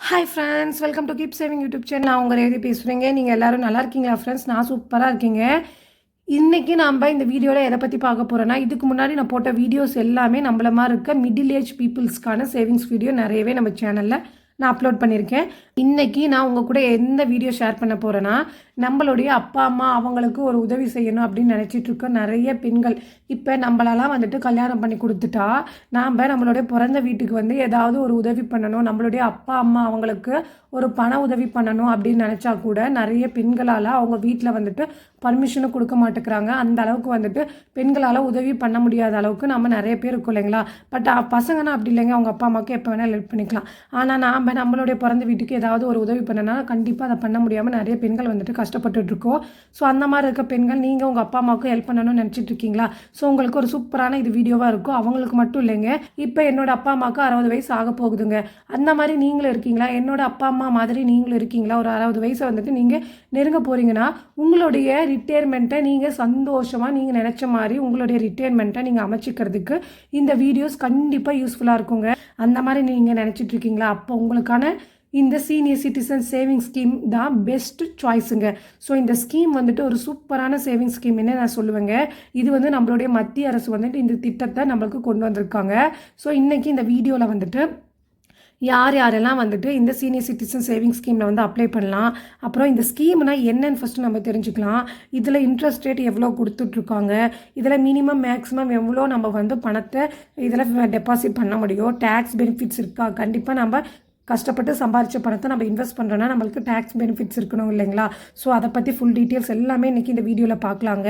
Hi friends welcome to keep saving YouTube channel நான் உங்கள் எழுதி பேசுகிறீங்க நீங்கள் எல்லாரும் நல்லா இருக்கீங்களா ஃப்ரெண்ட்ஸ் நான் சூப்பராக இருக்கீங்க. இன்றைக்கி நம்ம இந்த வீடியோவில் எதை பற்றி பார்க்க போகிறோன்னா இதுக்கு முன்னாடி நான் போட்ட வீடியோஸ் எல்லாமே நம்மள மாதிரி இருக்க மிடில் ஏஜ் பீப்புள்ஸ்க்கான சேவிங்ஸ் வீடியோ நிறையவே நம்ம சேனலில் நான் அப்லோட் பண்ணியிருக்கேன். இன்றைக்கி நான் உங்கள் கூட எந்த வீடியோ ஷேர் பண்ண போகிறேன்னா நம்மளுடைய அப்பா அம்மா அவங்களுக்கு ஒரு உதவி செய்யணும் அப்படின்னு நினச்சிட்டு இருக்க நிறைய பெண்கள் இப்போ நம்மளெல்லாம் வந்துட்டு கல்யாணம் பண்ணி கொடுத்துட்டா நாம் நம்மளுடைய பிறந்த வீட்டுக்கு வந்து ஏதாவது ஒரு உதவி பண்ணணும் நம்மளுடைய அப்பா அம்மா அவங்களுக்கு ஒரு பண உதவி பண்ணணும் அப்படின்னு நினச்சா கூட நிறைய பெண்களால் அவங்க வீட்டில் வந்துட்டு பர்மிஷனும் கொடுக்க மாட்டேங்கிறாங்க. அந்த அளவுக்கு வந்துட்டு பெண்களால் உதவி பண்ண முடியாத அளவுக்கு நம்ம நிறைய பேர் இருக்கோம் இல்லைங்களா? பட் பசங்கன்னா அப்படி இல்லைங்க. அவங்க அப்பா அம்மாவுக்கு எப்போ வேணாலும் ஹெல்ப் பண்ணிக்கலாம். ஆனால் நாம் நம்மளுடைய பிறந்த வீட்டுக்கு ஏதாவது ஒரு உதவி பண்ணனா கண்டிப்பாக அதை பண்ண முடியாமல் நிறைய பெண்கள் வந்துட்டு கஷ்டப்பட்டுட்டு இருக்கோம். ஸோ அந்த மாதிரி இருக்க பெண்கள் நீங்கள் உங்கள் அப்பா அம்மாவுக்கும் ஹெல்ப் பண்ணணும்னு நினச்சிட்டு இருக்கீங்களா? ஸோ உங்களுக்கு ஒரு சூப்பரான இது வீடியோவாக இருக்கும். அவங்களுக்கு மட்டும் இல்லைங்க. இப்போ என்னோட அப்பா அம்மாவுக்கு அறுபது வயசு ஆக போகுதுங்க. அந்த மாதிரி நீங்களும் இருக்கீங்களா? என்னோட அப்பா அம்மா மாதிரி நீங்களும் இருக்கீங்களா? ஒரு அறுபது வயசை வந்துட்டு நீங்கள் நெருங்க போகிறீங்கன்னா உங்களுடைய ரிட்டையர்மெண்ட்டை நீங்கள் சந்தோஷமாக நீங்கள் நினச்ச மாதிரி உங்களுடைய ரிட்டையர்மெண்ட்டை நீங்கள் அமைச்சிக்கிறதுக்கு இந்த வீடியோஸ் கண்டிப்பாக யூஸ்ஃபுல்லாக இருக்குங்க. அந்த மாதிரி நீங்கள் நினச்சிட்டு இருக்கீங்களா? அப்போ உங்களுக்கான இந்த சீனியர் சிட்டிசன் சேவிங் ஸ்கீம் தான் பெஸ்ட் சாய்ஸுங்க ஸோ இந்த ஸ்கீம் வந்துட்டு ஒரு சூப்பரான சேவிங் ஸ்கீம்னு நான் சொல்லுவேங்க. இது வந்து நம்மளுடைய மத்திய அரசு வந்துட்டு இந்த திட்டத்தை நம்மளுக்கு கொண்டு வந்திருக்காங்க. ஸோ இன்றைக்கி இந்த வீடியோவில் வந்துட்டு யார் யாரெல்லாம் வந்துட்டு இந்த சீனியர் சிட்டிசன் சேவிங் ஸ்கீமில் வந்து அப்ளை பண்ணலாம் அப்புறம் இந்த ஸ்கீம்னா என்னன்னு ஃபஸ்ட்டு நம்ம தெரிஞ்சுக்கலாம். இதில் இன்ட்ரெஸ்ட் ரேட் எவ்வளோ கொடுத்துட்ருக்காங்க இதில் மினிமம் மேக்ஸிமம் எவ்வளோ நம்ம வந்து பணத்தை இதில் டெபாசிட் பண்ண முடியும் டேக்ஸ் பெனிஃபிட்ஸ் இருக்கா கண்டிப்பாக நம்ம கஷ்டப்பட்டு சம்பாரித்த பணத்தை நம்ம இன்வெஸ்ட் பண்ணுறோன்னா நம்மளுக்கு டேக்ஸ் பெனிஃபிட்ஸ் இருக்கணும் இல்லைங்களா? ஸோ அதை பற்றி ஃபுல் டீட்டெயில்ஸ் எல்லாமே இன்றைக்கி இந்த வீடியோவில் பார்க்கலாங்க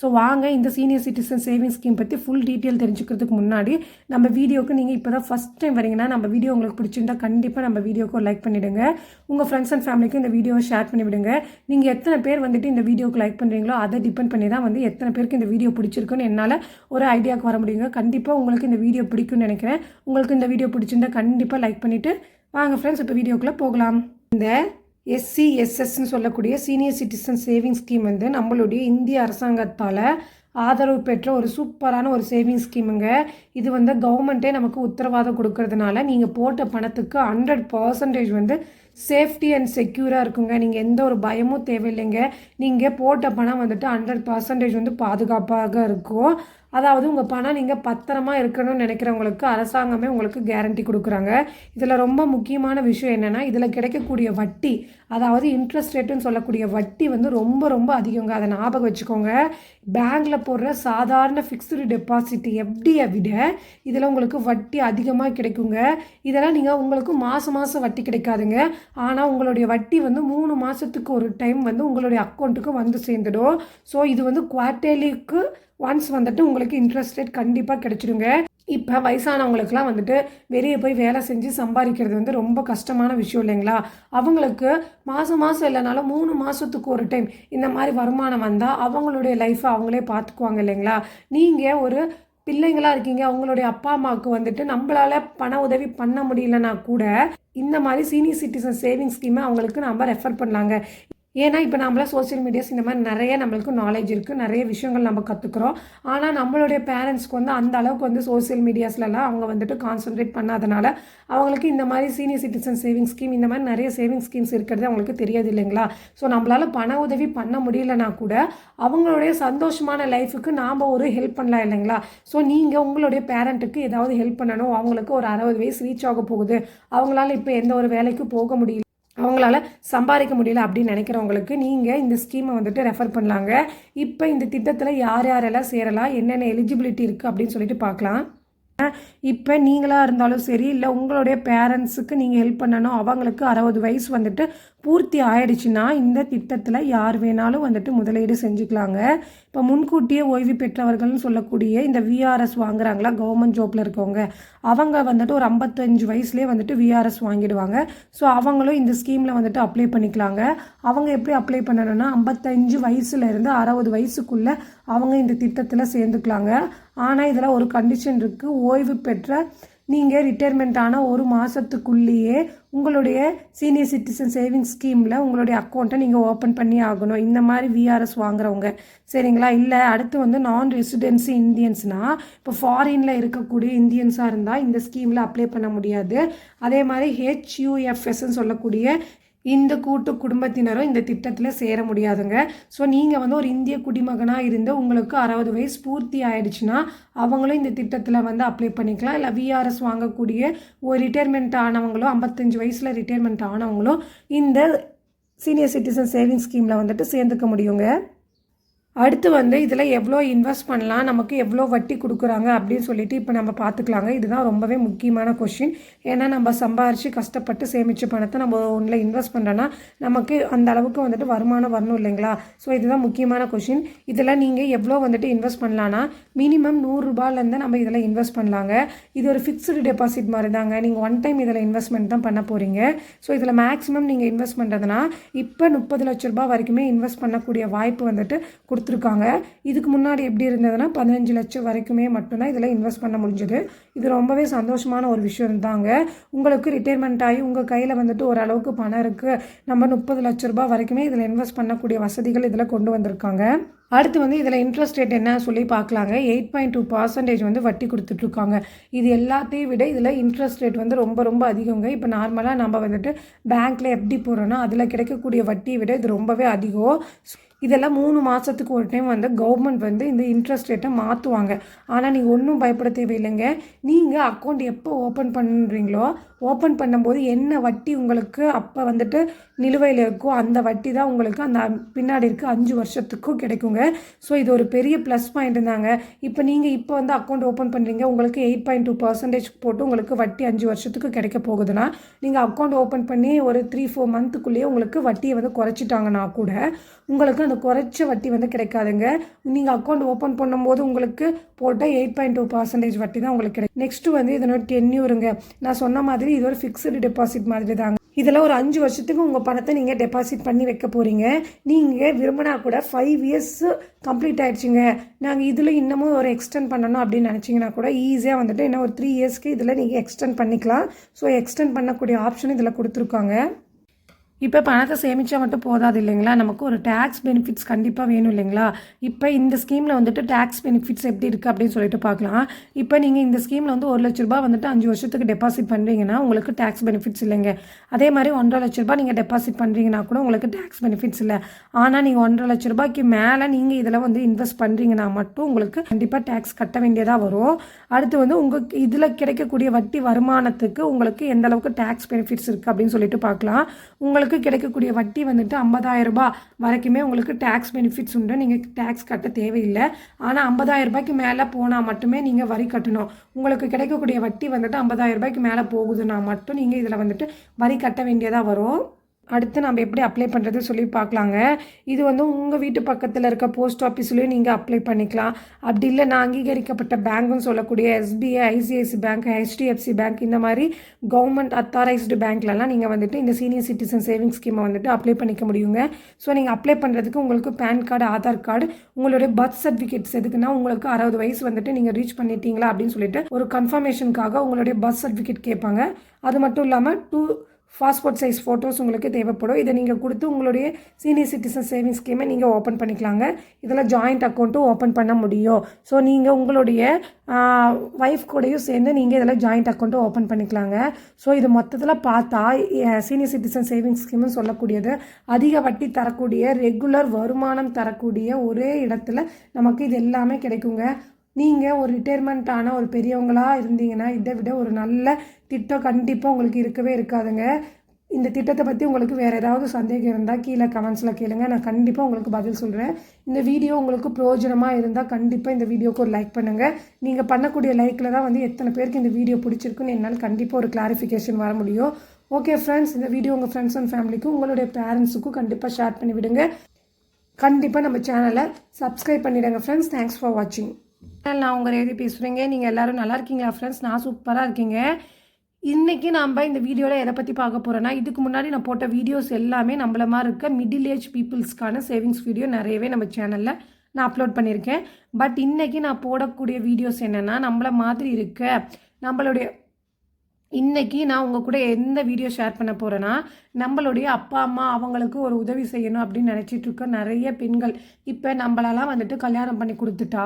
ஸோ வாங்க இந்த சீனியர் சிட்டிசன் சேவிங் ஸ்கீம் பற்றி ஃபுல் டீட்டெயில் தெரிஞ்சுக்கிறதுக்கு முன்னாடி நம்ம வீடியோக்கு நீங்கள் இப்போ தான் ஃபஸ்ட் டைம் வரீங்கன்னா நம்ம வீடியோ உங்களுக்கு பிடிச்சிருந்தா கண்டிப்பாக நம்ம வீடியோக்கு லைக் பண்ணிவிடுங்க உங்கள் ஃப்ரெண்ட்ஸ் அண்ட் ஃபேமிலிக்கு இந்த வீடியோவை ஷேர் பண்ணிவிடுங்க. நீங்கள் எத்தனை பேர் வந்துட்டு இந்த வீடியோக்கு லைக் பண்ணுறீங்களோ அதை டிபெண்ட் பண்ணி தான் வந்து எத்தனை பேருக்கு இந்த வீடியோ பிடிச்சிருக்குன்னு என்னால் ஒரு ஐடியாவுக்கு வர முடியுங்க. கண்டிப்பாக உங்களுக்கு இந்த வீடியோ பிடிக்கும்னு நினைக்கிறேன். உங்களுக்கு இந்த வீடியோ பிடிச்சிருந்தா கண்டிப்பாக லைக் பண்ணிவிட்டு வாங்க ஃப்ரெண்ட்ஸ் இப்போ வீடியோக்குள்ளே போகலாம். இந்த எஸ்சி எஸ்எஸ்ன்னு சொல்லக்கூடிய சீனியர் சிட்டிசன் சேவிங் ஸ்கீம் வந்து நம்மளுடைய இந்திய அரசாங்கத்தால் ஆதரவு பெற்ற ஒரு சூப்பரான ஒரு சேவிங் ஸ்கீமுங்க இது வந்து கவர்மெண்ட்டே நமக்கு உத்தரவாதம் கொடுக்கறதுனால நீங்கள் போட்ட பணத்துக்கு ஹண்ட்ரட் பர்சன்டேஜ் வந்து சேஃப்டி அண்ட் செக்யூராக இருக்குங்க. நீங்கள் எந்த ஒரு பயமும் தேவையில்லைங்க. நீங்கள் போட்ட பணம் வந்துட்டு ஹண்ட்ரட் பர்சன்டேஜ் வந்து பாதுகாப்பாக இருக்கும். அதாவது உங்கள் பணம் நீங்கள் பத்திரமா இருக்கணும்னு நினைக்கிறவங்களுக்கு அரசாங்கமே உங்களுக்கு கேரண்டி கொடுக்குறாங்க. இதில் ரொம்ப முக்கியமான விஷயம் என்னென்னா இதில் கிடைக்கக்கூடிய வட்டி அதாவது இன்ட்ரெஸ்ட் ரேட்டுன்னு சொல்லக்கூடிய வட்டி வந்து ரொம்ப ரொம்ப அதிகங்க. அதை ஞாபகம் வச்சுக்கோங்க. பேங்க்கில் போடுற சாதாரண ஃபிக்ஸ்டு டெபாசிட் எஃப்டியை விட இதில் உங்களுக்கு வட்டி அதிகமாக கிடைக்குங்க. இதெல்லாம் நீங்கள் உங்களுக்கு மாதம் மாதம் வட்டி கிடைக்காதுங்க. ஆனால் உங்களுடைய வட்டி வந்து மூணு மாதத்துக்கு ஒரு டைம் வந்து உங்களுடைய அக்கௌண்ட்டுக்கு வந்து சேர்ந்துடும். ஸோ இது வந்து குவார்டர்லிக்கு ஒன்ஸ் வந்துட்டு உங்களுக்கு இன்ட்ரெஸ்ட் ரேட் கண்டிப்பாக கிடச்சிடுங்க. இப்போ வயசானவங்களுக்குலாம் வந்துட்டு வெளியே போய் வேலை செஞ்சு சம்பாதிக்கிறது வந்து ரொம்ப கஷ்டமான விஷயம் இல்லைங்களா? அவங்களுக்கு மாதம் மாதம் இல்லைனாலும் மூணு மாதத்துக்கு ஒரு டைம் இந்த மாதிரி வருமானம் வந்தால் அவங்களுடைய லைஃப்பை அவங்களே பார்த்துக்குவாங்க இல்லைங்களா? நீங்கள் ஒரு பிள்ளைங்களா இருக்கீங்க அவங்களுடைய அப்பா அம்மாவுக்கு வந்துட்டு நம்மளால் பண உதவி பண்ண முடியலனா கூட இந்த மாதிரி சீனியர் சிட்டிசன் சேவிங்ஸ் ஸ்கீமை அவங்களுக்கு நம்ம ரெஃபர் பண்ணலாங்க. ஏன்னா இப்போ நம்மள சோசியல் மீடியாஸ் இந்த மாதிரி நிறைய நம்மளுக்கு நாலேஜ் இருக்குது நிறைய விஷயங்கள் நம்ம கற்றுக்குறோம் ஆனால் நம்மளுடைய பேரண்ட்ஸ்க்கு வந்து அந்த அளவுக்கு வந்து சோசியல் மீடியாஸ்லலாம் அவங்க வந்துட்டு கான்சென்ட்ரேட் பண்ணாதனால அவங்களுக்கு இந்த மாதிரி சீனியர் சிட்டிசன் சேவிங் ஸ்கீம் இந்த மாதிரி நிறைய சேவிங் ஸ்கீம்ஸ் இருக்கிறது அவங்களுக்கு தெரியாது இல்லைங்களா? ஸோ நம்மளால் பண உதவி பண்ண முடியலனா கூட அவங்களுடைய சந்தோஷமான லைஃபுக்கு நாம் ஒரு ஹெல்ப் பண்ணலாம் இல்லைங்களா? ஸோ நீங்கள் உங்களுடைய பேரண்ட்டுக்கு ஏதாவது ஹெல்ப் பண்ணணும். அவங்களுக்கு ஒரு அறுபது வயசு ரீச் ஆக போகுது. அவங்களால இப்போ எந்த ஒரு வேலைக்கு போக முடியல. அவங்களால சம்பாதிக்க முடியல அப்படின்னு நினைக்கிறவங்களுக்கு நீங்கள் இந்த ஸ்கீமை வந்துட்டு ரெஃபர் பண்ணலாங்க. இப்போ இந்த திட்டத்தில் யார் யாரெல்லாம் சேரலாம் என்னென்ன எலிஜிபிலிட்டி இருக்குது அப்படின்னு சொல்லிட்டு பார்க்கலாம். இப்போ நீங்களாக இருந்தாலும் சரி இல்லை உங்களுடைய பேரண்ட்ஸுக்கு நீங்கள் ஹெல்ப் பண்ணணும் அவங்களுக்கு அறுபது வயசு வந்துட்டு பூர்த்தி ஆயிடுச்சுன்னா இந்த திட்டத்தில் யார் வேணாலும் வந்துட்டு முதலீடு செஞ்சுக்கலாங்க. இப்போ முன்கூட்டியே ஓய்வு பெற்றவர்கள்னு சொல்லக்கூடிய இந்த விஆர்எஸ் வாங்குறாங்களா கவர்மெண்ட் ஜாப்பில் இருக்கவங்க அவங்க வந்துட்டு ஒரு ஐம்பத்தஞ்சு வயசுலேயே வந்துட்டு விஆர்எஸ் வாங்கிடுவாங்க. ஸோ அவங்களும் இந்த ஸ்கீமில் வந்துட்டு அப்ளை பண்ணிக்கலாங்க. அவங்க எப்படி அப்ளை பண்ணணும்னா ஐம்பத்தஞ்சு வயசுலேருந்து அறுபது வயசுக்குள்ளே அவங்க இந்த திட்டத்தில் சேர்ந்துக்கலாங்க. ஆனால் இதில் ஒரு கண்டிஷன் இருக்குது ஓய்வு பெற்ற நீங்கள் ரிட்டையர்மெண்ட் ஆன ஒரு மாதத்துக்குள்ளேயே உங்களுடைய சீனியர் சிட்டிசன் சேவிங்ஸ் ஸ்கீமில் உங்களுடைய அக்கௌண்ட்டை நீங்கள் ஓப்பன் பண்ணி ஆகணும். இந்த மாதிரி விஆர்எஸ் வாங்குறவங்க. சரிங்களா? இல்லை அடுத்து வந்து நான் ரெசிடென்சி இந்தியன்ஸ்னால் இப்போ ஃபாரினில் இருக்கக்கூடிய இந்தியன்ஸாக இருந்தால் இந்த ஸ்கீமில் அப்ளை பண்ண முடியாது. அதே மாதிரி ஹெச்யூஎஃப்எஸ்ன்னு சொல்லக்கூடிய இந்த கூட்டு குடும்பத்தினரும் இந்த திட்டத்தில் சேர முடியாதுங்க. ஸோ நீங்கள் வந்து ஒரு இந்திய குடிமகனாக இருந்து உங்களுக்கு அறுபது வயசு பூர்த்தி ஆயிடுச்சுன்னா அவங்களும் இந்த திட்டத்தில் வந்து அப்ளை பண்ணிக்கலாம். இல்லை விஆர்எஸ் வாங்கக்கூடிய ஒரு ரிட்டையர்மெண்ட் ஆனவங்களும் ஐம்பத்தஞ்சு வயசில் ரிட்டையர்மெண்ட் ஆனவங்களும் இந்த சீனியர் சிட்டிசன் சேவிங்ஸ் ஸ்கீமில் வந்துட்டு சேர்ந்துக்க முடியுங்க. அடுத்து வந்து இதில் எவ்வளோ இன்வெஸ்ட் பண்ணலாம் நமக்கு எவ்வளோ வட்டி கொடுக்குறாங்க அப்படின்னு சொல்லிட்டு இப்போ நம்ம பார்த்துக்கலாங்க இதுதான் ரொம்பவே முக்கியமான கொஷின் ஏன்னா நம்ம சம்பாரித்து கஷ்டப்பட்டு சேமித்த பணத்தை நம்ம ஒன்றில் இன்வெஸ்ட் பண்ணுறோன்னா நமக்கு அந்த அளவுக்கு வந்துட்டு வருமானம் வரணும் இல்லைங்களா? ஸோ இதுதான் முக்கியமான கொஷின் இதில் நீங்கள் எவ்வளோ வந்துட்டு இன்வெஸ்ட் பண்ணலான்னா மினிமம் நூறுரூபாலேருந்து நம்ம இதில் இன்வெஸ்ட் பண்ணலாங்க. இது ஒரு ஃபிக்ஸ்டு டெபாசிட் மாதிரி தாங்க நீங்கள் ஒன் டைம் இதில் இன்வெஸ்ட்மெண்ட் தான் பண்ண போகிறீங்க ஸோ இதில் மேக்ஸிமம் நீங்கள் இன்வெஸ்ட் பண்ணுறதுனா இப்போ முப்பது லட்ச ரூபாய் வரைக்குமே இன்வெஸ்ட் பண்ணக்கூடிய வாய்ப்பு வந்துட்டு கொடுத்து கொடுத்துருக்காங்க. இதுக்கு முன்னாடி எப்படி இருந்ததுன்னா பதினஞ்சு லட்சம் வரைக்குமே மட்டும்தான் இதில் இன்வெஸ்ட் பண்ண முடிஞ்சது. இது ரொம்பவே சந்தோஷமான ஒரு விஷயம் தாங்க. உங்களுக்கு ரிட்டையர்மெண்ட் ஆகி உங்கள் கையில் வந்துட்டு ஓரளவுக்கு பணம் இருக்குது நம்ம முப்பது லட்ச ரூபாய் வரைக்குமே இதில் இன்வெஸ்ட் பண்ணக்கூடிய வசதிகள் இதில் கொண்டு வந்திருக்காங்க. அடுத்து வந்து இதில் இன்ட்ரெஸ்ட் ரேட் என்ன சொல்லி பார்க்கலாங்க. எயிட் பாயிண்ட் டூ பர்சன்டேஜ் வந்து வட்டி கொடுத்துட்ருக்காங்க இது எல்லாத்தையும் விட இதில் இன்ட்ரெஸ்ட் ரேட் வந்து ரொம்ப ரொம்ப அதிகங்க. இப்போ நார்மலாக நம்ம வந்துட்டு பேங்க்கில் எப்படி போகிறோன்னா அதில் கிடைக்கக்கூடிய வட்டியை விட இது ரொம்பவே அதிகம். இதெல்லாம் மூணு மாதத்துக்கு ஒரு டைம் வந்து கவர்மெண்ட் வந்து இந்த இன்ட்ரெஸ்ட் ரேட்டை மாற்றுவாங்க ஆனால் நீங்கள் ஒன்றும் பயப்பட தேவையில்லைங்க. நீங்கள் அக்கௌண்ட் எப்போ ஓப்பன் பண்ணுறீங்களோ ஓப்பன் பண்ணும்போது என்ன வட்டி உங்களுக்கு அப்போ வந்துட்டு நிலுவையில் இருக்கோ அந்த வட்டி தான் உங்களுக்கு அந்த பின்னாடி இருக்க அஞ்சு வருஷத்துக்கும் கிடைக்குங்க. ஸோ இது ஒரு பெரிய ப்ளஸ் பாயிண்ட் தாங்க. இப்போ நீங்கள் இப்போ வந்து அக்கௌண்ட் ஓப்பன் பண்ணுறீங்க உங்களுக்கு எயிட் பாயிண்ட் டூ பர்சன்டேஜ் போட்டு உங்களுக்கு வட்டி அஞ்சு வருஷத்துக்கு கிடைக்க போகுதுன்னா நீங்கள் அக்கௌண்ட் ஓப்பன் பண்ணி ஒரு த்ரீ ஃபோர் மந்த்துக்குள்ளேயே உங்களுக்கு வட்டியை வந்து குறைச்சிட்டாங்கன்னா கூட உங்களுக்கு அந்த குறைச்ச வட்டி வந்து கிடைக்காதுங்க. நீங்கள் அக்கௌண்ட் ஓப்பன் பண்ணும்போது உங்களுக்கு போட்டால் எயிட் பாயிண்ட் டூ பர்சன்டேஜ் வட்டி தான் உங்களுக்கு கிடைக்கும். நெக்ஸ்ட்டு வந்து இதனோட டென்யூருங்க நான் சொன்ன மாதிரி இது ஒரு ஃபிக்ஸ்டு டெபாசிட் மாதிரி தாங்க. இதில் ஒரு அஞ்சு வருஷத்துக்கு உங்கள் பணத்தை நீங்கள் டெபாசிட் பண்ணி வைக்க போகிறீங்க நீங்கள் விரும்பினா கூட ஃபைவ் இயர்ஸ் கம்ப்ளீட் ஆகிடுச்சிங்க நாங்கள் இதில் இன்னமும் ஒரு எக்ஸ்டெண்ட் பண்ணணும் அப்படின்னு நினச்சிங்கன்னா கூட ஈஸியாக வந்துட்டு இன்னும் ஒரு த்ரீ இயர்ஸ்க்கு இதில் நீங்கள் எக்ஸ்டெண்ட் பண்ணிக்கலாம். ஸோ எக்ஸ்டெண்ட் பண்ணக்கூடிய ஆப்ஷன் இதில் கொடுத்துருக்காங்க. இப்போ பணத்தை சேமித்தா மட்டும் போதாது இல்லைங்களா? நமக்கு ஒரு டேக்ஸ் பெனிஃபிட்ஸ் கண்டிப்பாக வேணும் இல்லைங்களா? இப்போ இந்த ஸ்கீமில் வந்துட்டு டேக்ஸ் பெனிஃபிட்ஸ் எப்படி இருக்குது அப்படின்னு சொல்லிட்டு பார்க்கலாம். இப்போ நீங்கள் இந்த ஸ்கீமில் வந்து ஒரு லட்ச ரூபா வந்துட்டு அஞ்சு வருஷத்துக்கு டெபாசிட் பண்ணுறீங்கன்னா உங்களுக்கு டேக்ஸ் பெனிஃபிட்ஸ் இல்லைங்க. அதே மாதிரி ஒன்றரை லட்ச ரூபாய் நீங்கள் டெபாசிட் பண்ணுறீங்கன்னா கூட உங்களுக்கு டேக்ஸ் பெனிஃபிட்ஸ் இல்லை. ஆனால் நீங்கள் ஒன்றரை லட்ச ரூபாய்க்கு மேலே நீங்கள் இதில் வந்து இன்வெஸ்ட் பண்ணுறீங்கன்னா மட்டும் உங்களுக்கு கண்டிப்பாக டேக்ஸ் கட்ட வேண்டியதாக வரும். அடுத்து வந்து உங்கள் இதில் கிடைக்கக்கூடிய வட்டி வருமானத்துக்கு உங்களுக்கு எந்த அளவுக்கு டேக்ஸ் பெனிஃபிட்ஸ் இருக்குது அப்படின்னு சொல்லிட்டு பார்க்கலாம். உங்களுக்கு உங்களுக்கு கிடைக்கக்கூடிய வட்டி வந்துட்டு ஐம்பதாயிரம் ரூபாய் வரைக்குமே உங்களுக்கு டேக்ஸ் பெனிஃபிட்ஸ் உண்டு. நீங்கள் டேக்ஸ் கட்ட தேவையில்லை. ஆனால் ஐம்பதாயிரம் ரூபாய்க்கு மேலே போனால் மட்டுமே நீங்கள் வரி கட்டணும். உங்களுக்கு கிடைக்கக்கூடிய வட்டி வந்துட்டு ஐம்பதாயிரம் ரூபாய்க்கு மேலே போகுதுன்னா மட்டும் நீங்கள் இதில் வந்துட்டு வரி கட்ட வேண்டியதாக வரும். அடுத்து நம்ம எப்படி அப்ளை பண்ணுறது சொல்லி பார்க்கலாங்க. இது வந்து உங்கள் வீட்டு பக்கத்தில் இருக்க போஸ்ட் ஆஃபீஸ்லேயும் நீங்கள் அப்ளை பண்ணிக்கலாம். அப்படி இல்லை நான் அங்கீகரிக்கப்பட்ட பேங்க்னு சொல்லக்கூடிய SBI ICICI bank HDFC bank இந்த மாதிரி கவர்மெண்ட் அத்தாரைஸ்டு பேங்க்லலாம் நீங்கள் வந்துட்டு இந்த சீனியர் சிட்டிசன் சேவிங்ஸ் ஸ்கீமை வந்துட்டு அப்ளை பண்ணிக்க முடியுங்க. ஸோ நீங்கள் அப்ளை பண்ணுறதுக்கு உங்களுக்கு பேன் கார்டு ஆதார் கார்டு உங்களுடைய பர்த் சர்டிஃபிகேட்ஸ் எதுக்குன்னா உங்களுக்கு அறுபது வயசு வந்துட்டு நீங்கள் ரீச் பண்ணிட்டீங்களா அப்படின்னு சொல்லிட்டு ஒரு கன்ஃபர்மேஷனுக்காக உங்களுடைய பர்த் சர்டிஃபிகேட் கேட்பாங்க. அது மட்டும் இல்லாமல் டூ பாஸ்போர்ட் சைஸ் ஃபோட்டோஸ் உங்களுக்கு தேவைப்படும். இதை நீங்கள் கொடுத்து உங்களுடைய சீனியர் சிட்டிசன் சேவிங்ஸ் ஸ்கீமை நீங்கள் ஓப்பன் பண்ணிக்கலாங்க. இதில் ஜாயிண்ட் அக்கௌண்ட்டும் ஓப்பன் பண்ண முடியும். ஸோ நீங்கள் உங்களுடைய ஒய்ஃப் கூடயும் சேர்ந்து நீங்கள் இதில் ஜாயிண்ட் அக்கௌண்ட்டும் ஓப்பன் பண்ணிக்கலாங்க. ஸோ இது மொத்தத்தில் பார்த்தா சீனியர் சிட்டிசன் சேவிங்ஸ் ஸ்கீம்னு சொல்லக்கூடியது. அதிக வட்டி தரக்கூடிய ரெகுலர் வருமானம் தரக்கூடிய ஒரே இடத்துல நமக்கு இது எல்லாமே கிடைக்குங்க. நீங்கள் ஒரு ரிட்டையர்மெண்ட்டான ஒரு பெரியவங்களாக இருந்தீங்கன்னா இதை விட ஒரு நல்ல திட்டம் கண்டிப்பாக உங்களுக்கு இருக்கவே இருக்காதுங்க. இந்த திட்டத்தை பற்றி உங்களுக்கு வேறு ஏதாவது சந்தேகம் இருந்தால் கீழே கமெண்ட்ஸில் கேளுங்க. நான் கண்டிப்பாக உங்களுக்கு பதில் சொல்கிறேன் இந்த வீடியோ உங்களுக்கு பிரயோஜனமாக இருந்தால் கண்டிப்பாக இந்த வீடியோக்கு ஒரு லைக் பண்ணுங்கள் நீங்கள் பண்ணக்கூடிய லைக்கில் தான் வந்து எத்தனை பேருக்கு இந்த வீடியோ பிடிச்சிருக்குன்னு என்னால் கண்டிப்பாக ஒரு கிளாரிஃபிகேஷன் வர முடியும். ஓகே ஃப்ரெண்ட்ஸ் இந்த வீடியோ உங்கள் ஃப்ரெண்ட்ஸ் அண்ட் ஃபேமிலிக்கும் உங்களுடைய பேரண்ட்ஸுக்கும் கண்டிப்பாக ஷேர் பண்ணி விடுங்க கண்டிப்பாக நம்ம சேனலை சப்ஸ்கிரைப் பண்ணிவிடுங்க ஃப்ரெண்ட்ஸ் தேங்க்ஸ் ஃபார் வாட்சிங் நான் உங்கள் எழுதி பேசுகிறேங்க நீங்கள் எல்லோரும் நல்லா இருக்கீங்களா ஃப்ரெண்ட்ஸ் நான் சூப்பராக இருக்கீங்க. இன்றைக்கி நம்ம இந்த வீடியோவில் எதை பற்றி பார்க்க போகிறோன்னா இதுக்கு முன்னாடி நான் போட்ட வீடியோஸ் எல்லாமே நம்மள மாதிரி இருக்க மிடில் ஏஜ் பீப்புள்ஸ்க்கான சேவிங்ஸ் வீடியோ நிறையவே நம்ம சேனலில் நான் அப்லோட் பண்ணியிருக்கேன். பட் இன்றைக்கி நான் போடக்கூடிய வீடியோஸ் என்னென்னா நம்மள மாதிரி இருக்க நம்மளுடைய இன்றைக்கி நான் உங்கள் கூட எந்த வீடியோ ஷேர் பண்ண போகிறேன்னா நம்மளுடைய அப்பா அம்மா அவங்களுக்கு ஒரு உதவி செய்யணும் அப்படின்னு நினச்சிட்டு இருக்க நிறைய பெண்கள். இப்போ நம்மளெல்லாம் வந்துட்டு கல்யாணம் பண்ணி கொடுத்துட்டா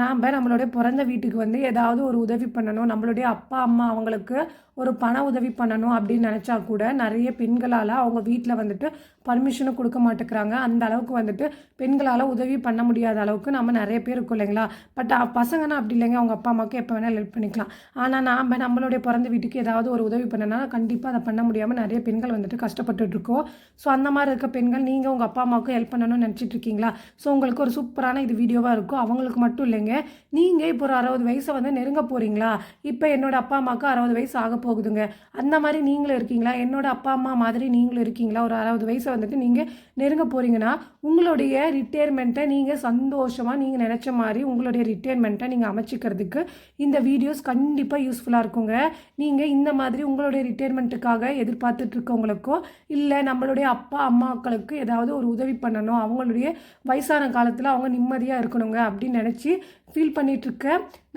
நாம் நம்மளுடைய பிறந்த வீட்டுக்கு வந்து ஏதாவது ஒரு உதவி பண்ணணும் நம்மளுடைய அப்பா அம்மா அவங்களுக்கு ஒரு பண உதவி பண்ணணும் அப்படின்னு நினச்சா கூட நிறைய பெண்களால் அவங்க வீட்டில் வந்துட்டு பர்மிஷனும் கொடுக்க மாட்டேங்கிறாங்க. அந்த அளவுக்கு வந்துட்டு பெண்களால் உதவி பண்ண முடியாத அளவுக்கு நம்ம நிறைய பேர் இருக்கோம் இல்லைங்களா? பட் பசங்கன்னா அப்படி இல்லைங்க. அவங்க அப்பா அம்மாவுக்கு எப்போ வேணாலும் ஹெல்ப் பண்ணிக்கலாம். ஆனால் நாம் நம்மளுடைய பிறந்த வீட்டுக்கு ஏதாவது ஒரு உதவி பண்ணனா கண்டிப்பாக அதை பண்ண முடியாமல் நிறைய பெண்கள் வந்துட்டு கஷ்டப்பட்டுட்டு இருக்கோம். ஸோ அந்த மாதிரி இருக்க பெண்கள் நீங்கள் உங்கள் அப்பா அம்மாவுக்கும் ஹெல்ப் பண்ணணும்னு நினச்சிட்டு இருக்கீங்களா? ஸோ உங்களுக்கு ஒரு சூப்பரான இது வீடியோவாக இருக்கும். அவங்களுக்கு மட்டும் இல்லைங்க. நீங்கள் இப்போ ஒரு அறுபது வயசை வந்து நெருங்க போகிறீங்களா இப்போ என்னோட அப்பா அம்மாவுக்கு அறுபது வயசு ஆக போகுதுங்க. அந்த மாதிரி நீங்களும் இருக்கீங்களா? என்னோட அப்பா அம்மா மாதிரி நீங்களும் இருக்கீங்களா? ஒரு அறுபது வயசை வந்துட்டு நீங்கள் நெருங்க போகிறீங்கன்னா உங்களுடைய ரிட்டையர்மெண்ட்டை நீங்கள் சந்தோஷமாக நீங்கள் நினச்ச மாதிரி உங்களுடைய ரிட்டையர்மெண்ட்டை நீங்கள் அமைச்சிக்கிறதுக்கு இந்த வீடியோஸ் கண்டிப்பாக யூஸ்ஃபுல்லாக இருக்குங்க. நீங்கள் இந்த மாதிரி உங்களுடைய ரிட்டையர்மெண்ட்டுக்காக எதிர்பார்த்துட்டு இருக்கவங்களுக்கோ இல்லை நம்மளுடைய அப்பா அம்மாக்களுக்கு ஏதாவது ஒரு உதவி பண்ணணும் அவங்களுடைய வயசான காலத்தில் அவங்க நிம்மதியாக இருக்கணுங்க அப்படின்னு நினச்சி ஃபீல் பண்ணிகிட்ருக்க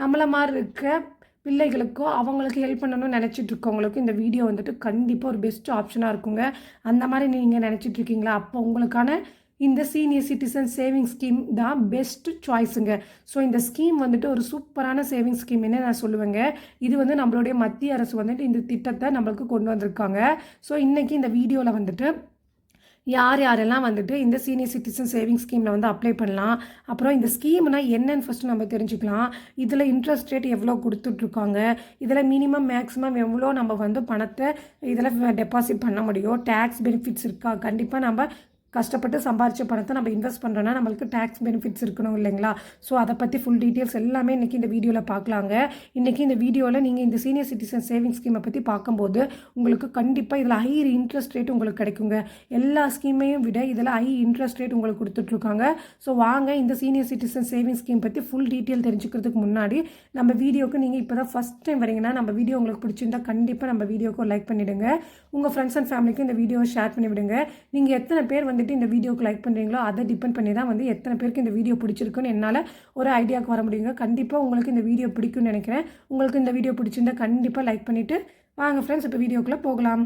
நம்மளை மாதிரி இருக்க பிள்ளைகளுக்கோ அவங்களுக்கு ஹெல்ப் பண்ணணும்னு நினச்சிட்டு இருக்கவங்களுக்கும் இந்த வீடியோ வந்துட்டு கண்டிப்பாக ஒரு பெஸ்ட் ஆப்ஷனாக இருக்குங்க. அந்த மாதிரி நீங்கள் நினச்சிட்டு இருக்கீங்களா அப்போ உங்களுக்கான இந்த சீனியர் சிட்டிசன் சேவிங் ஸ்கீம் தான் பெஸ்ட் சாய்ஸுங்க ஸோ இந்த ஸ்கீம் வந்துட்டு ஒரு சூப்பரான சேவிங் ஸ்கீம்னு நான் சொல்லுவேங்க. இது வந்து நம்மளுடைய மத்திய அரசு வந்துட்டு இந்த திட்டத்தை நம்மளுக்கு கொண்டு வந்திருக்காங்க. ஸோ இன்றைக்கி இந்த வீடியோவில் வந்துட்டு யார் யாரெல்லாம் வந்துட்டு இந்த சீனியர் சிட்டிசன் சேவிங் ஸ்கீமில் வந்து அப்ளை பண்ணலாம் அப்புறம் இந்த ஸ்கீம்னால் என்னன்னு ஃபஸ்ட்டு நம்ம தெரிஞ்சுக்கலாம். இதில் இன்ட்ரெஸ்ட் ரேட் எவ்வளோ கொடுத்துட்ருக்காங்க இதில் மினிமம் மேக்ஸிமம் எவ்வளோ நம்ம வந்து பணத்தை இதில் டெபாசிட் பண்ண முடியும் டேக்ஸ் பெனிஃபிட்ஸ் இருக்கா கண்டிப்பாக நம்ம கஷ்டப்பட்டு சம்பாரிச்ச பணத்தை நம்ம இன்வெஸ்ட் பண்ணுறோன்னா நம்மளுக்கு டேக்ஸ் பெனிஃபிட்ஸ் இருக்கணும் இல்லைங்களா? ஸோ அதை பற்றி ஃபுல் டீட்டெயில்ஸ் எல்லாமே இன்றைக்கி இந்த வீடியோவில் பார்க்கலாங்க இன்றைக்கி இந்த வீடியோவில் நீங்கள் இந்த சீனியர் சிட்டிசன் சேவிங் ஸ்கீமை பற்றி பார்க்கும்போது உங்களுக்கு கண்டிப்பாக இதில் ஹை இன்ட்ரெஸ்ட் ரேட் உங்களுக்கு கிடைக்குங்க. எல்லா ஸ்கீமையும் விட இதில் ஹை இன்ட்ரெஸ்ட் ரேட் உங்களுக்கு கொடுத்துட்ருக்காங்க. ஸோ வாங்க இந்த சீனியர் சிட்டிசன் சேவிங் ஸ்கீம் பற்றி ஃபுல் டீட்டெயில் தெரிஞ்சுக்கிறதுக்கு முன்னாடி நம்ம வீடியோக்கு நீங்கள் இப்போ தான் ஃபஸ்ட் டைம் வரீங்கன்னா நம்ம வீடியோ உங்களுக்கு பிடிச்சிருந்தா கண்டிப்பாக நம்ம வீடியோக்கு லைக் பண்ணிவிடுங்க உங்கள் ஃப்ரெண்ட்ஸ் அண்ட் ஃபேமிலிக்கு இந்த வீடியோவை ஷேர் பண்ணி விடுங்க நீங்கள் எத்தனை பேர் வந்து வந்துட்டு இந்த வீடியோக்கு லைக் பண்ணுறீங்களோ அதை டிபெண்ட் பண்ணி தான் வந்து எத்தனை பேருக்கு இந்த வீடியோ பிடிச்சிருக்குன்னு என்னால் ஒரு ஐடியாவுக்கு வர முடியுங்க. கண்டிப்பாக உங்களுக்கு இந்த வீடியோ பிடிக்கும்னு நினைக்கிறேன். உங்களுக்கு இந்த வீடியோ பிடிச்சிருந்தா கண்டிப்பாக லைக் பண்ணிவிட்டு வாங்க ஃப்ரெண்ட்ஸ் இப்போ வீடியோக்குள்ளே போகலாம்.